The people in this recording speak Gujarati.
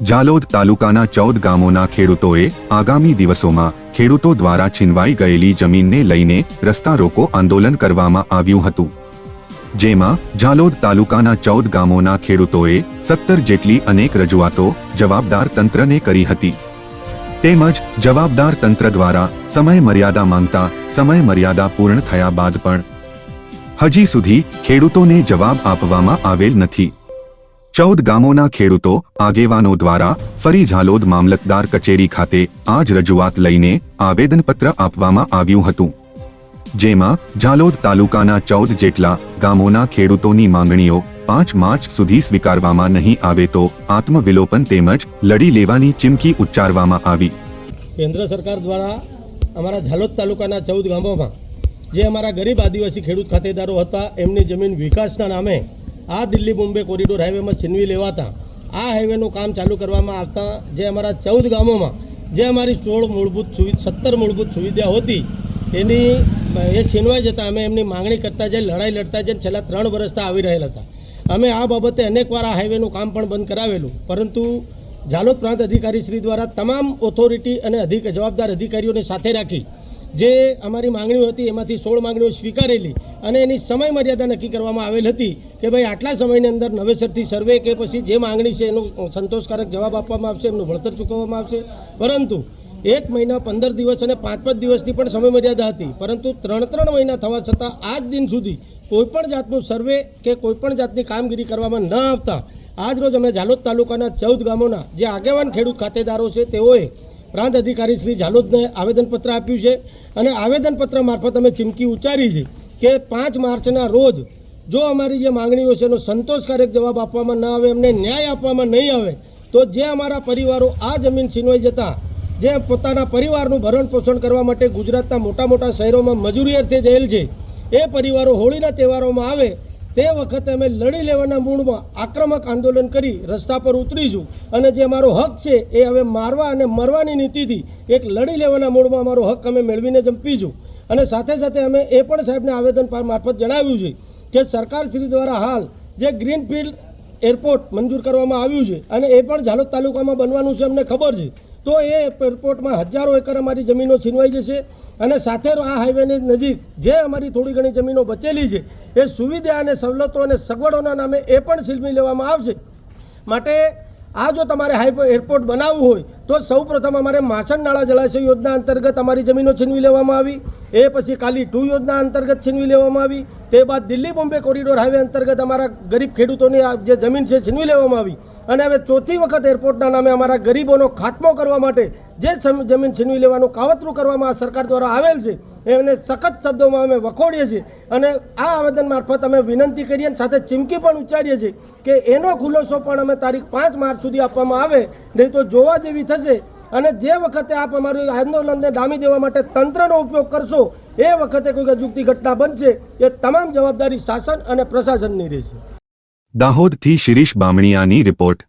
જાલોદ તાલુકાના ચૌદ ગામોના ખેડૂતોએ આગામી દિવસોમાં ખેડૂતો દ્વારા છીનવાઈ ગયેલી જમીનને લઈને રસ્તા રોકો આંદોલન કરવામાં આવ્યું હતું. જેમાં જાલોદ તાલુકાના ચૌદ ગામોના ખેડૂતોએ સત્તર જેટલી અનેક રજૂઆતો જવાબદાર તંત્રને કરી હતી. તેમજ જવાબદાર તંત્ર દ્વારા સમય મર્યાદા માંગતા સમય મર્યાદા પૂર્ણ થયા બાદ પણ હજી સુધી ખેડૂતોને જવાબ આપવામાં આવેલ નથી. ચૌદ ગામોના ખેડૂતો, આગેવાનો દ્વારા ફરી ઝાલોદ મામલતદાર કચેરી ખાતે આ જ રજૂઆત લઈને આવેદનપત્ર આપવામાં આવ્યું હતું. જેમાં ઝાલોદ તાલુકાના ચૌદ જેટલા ગામોના ખેડૂતોની માંગણીઓ પાંચ માર્ચ સુધી સ્વીકારવામાં નહીં આવે તો આત્મવિલોપન તેમજ લડી લેવાની ચીમકી ઉચ્ચારવામાં આવી. કેન્દ્ર સરકાર દ્વારા અમારા ઝાલોદ તાલુકાના ચૌદ ગામોમાં જે અમારા ગરીબ આદિવાસી ખેડૂત ખાતેદારો હતા, એમની જમીન વિકાસના નામે આ દિલ્હી મુંબઈ કોરિડોર હાઈવેમાં છીનવી લેવાતા આ હાઈવેનું કામ ચાલુ કરવામાં આવતા જે અમારા ચૌદ ગામોમાં જે અમારી સોળ મૂળભૂત સુવિધા સત્તર મૂળભૂત સુવિધા હતી, એની, એ છીનવાઈ જતાં અમે એમની માંગણી કરતા જે લડાઈ લડતા જઈને છેલ્લા ત્રણ વર્ષથી આવી રહેલા હતા. અમે આ બાબતે અનેકવાર આ હાઈવેનું કામ પણ બંધ કરાવેલું. પરંતુ ઝાલોદ પ્રાંત અધિકારી શ્રી દ્વારા તમામ ઓથોરિટી અને અધિક, જવાબદાર અધિકારીઓને સાથે રાખી જે અમારી માંગણીઓ હતી એમાંથી સોળ માંગણીઓ સ્વીકારેલી અને એની સમય મર્યાદા નક્કી કરવામાં આવેલ હતી કે ભાઈ આટલા સમયની અંદર નવેસરથી સર્વે કે પછી જે માંગણી છે એનો સંતોષકારક જવાબ આપવામાં આવશે, એમનું વળતર ચૂકવવામાં આવશે. પરંતુ એક મહિના પંદર દિવસ અને પાંચ પાંચ દિવસની પણ સમય મર્યાદા હતી. પરંતુ ત્રણ ત્રણ મહિના થવા છતાં આજ દિન સુધી કોઈપણ જાતનું સર્વે કે કોઈપણ જાતની કામગીરી કરવામાં ન આવતા. આજ રોજ અમે ઝાલોદ તાલુકાના ચૌદ ગામોના જે આગેવાન ખેડૂત ખાતેદારો છે તેઓએ પ્રાંત અધિકારી શ્રી ઝાલોદને આવેદનપત્ર આપ્યું છે અને આવેદનપત્ર મારફત અમે ચીમકી ઉચ્ચારી છે કે પાંચ માર્ચના રોજ જો અમારી જે માંગણીઓ છે એનો સંતોષકારક જવાબ આપવામાં ન આવે, એમને ન્યાય આપવામાં નહીં આવે, તો જે અમારા પરિવારો આ જમીન છીનવાઈ જતા, જે પોતાના પરિવારનું ભરણ પોષણ કરવા માટે ગુજરાતના મોટા મોટા શહેરોમાં મજૂરી અર્થે જયેલ છે, એ પરિવારો હોળીના તહેવારોમાં આવે તે વખતે અમે લડી લેવાના મૂળમાં આક્રમક આંદોલન કરી રસ્તા પર ઉતરીશું. અને જે અમારો હક છે એ હવે મારવા અને મરવાની નીતિથી એક લડી લેવાના મૂળમાં અમારો હક અમે મેળવીને જંપીશું. અને સાથે સાથે અમે એ પણ સાહેબને આવેદન મારફત જણાવ્યું છે કે સરકાર શ્રી દ્વારા હાલ જે ગ્રીનફિલ્ડ એરપોર્ટ મંજૂર કરવામાં આવ્યું છે અને એ પણ ઝાલોદ તાલુકામાં બનવાનું છે અમને ખબર છે. તો એ એરપોર્ટમાં હજારો એકર અમારી જમીનો છીનવાઈ જશે અને સાથે આ હાઈવેની નજીક જે અમારી થોડી ઘણી જમીનો બચેલી છે, એ સુવિધા અને સવલતો અને સગવડોના નામે એ પણ છીનવી લેવામાં આવશે. માટે આ જો તમારે હાઈ એરપોર્ટ બનાવવું હોય, તો સૌ પ્રથમ અમારે માછણ નાળા જળાશય યોજના અંતર્ગત અમારી જમીનો છીનવી લેવામાં આવી. એ પછી કાલી ટુ યોજના અંતર્ગત છીનવી લેવામાં આવી. તે બાદ દિલ્હી બોમ્બે કોરિડોર હાઈવે અંતર્ગત અમારા ગરીબ ખેડૂતોની આ જે જમીન છે, છીનવી લેવામાં આવી. અને હવે ચોથી વખત એરપોર્ટના નામે અમારા ગરીબોનો ખાત્મો કરવા માટે જે જમીન છીનવી લેવાનું કાવતરું કરવામાં સરકાર દ્વારા આવેલ છે, એને સખત શબ્દોમાં અમે વખોડીએ છીએ. અને આ આવેદન મારફત અમે વિનંતી કરીએ અને સાથે ચીમકી પણ ઉચ્ચારીએ છીએ કે એનો ખુલાસો પણ અમે તારીખ પાંચ માર્ચ સુધી આપવામાં આવે, નહીં તો જોવા જેવી થશે. અને જે વખતે આપ અમારું આંદોલનને ડામી દેવા માટે તંત્રનો ઉપયોગ કરશો, એ વખતે કોઈ અજુગતી ઘટના બનશે, એ તમામ જવાબદારી શાસન અને પ્રશાસનની રહેશે. દાહોદથી શિરીષ બામણીયાની રિપોર્ટ.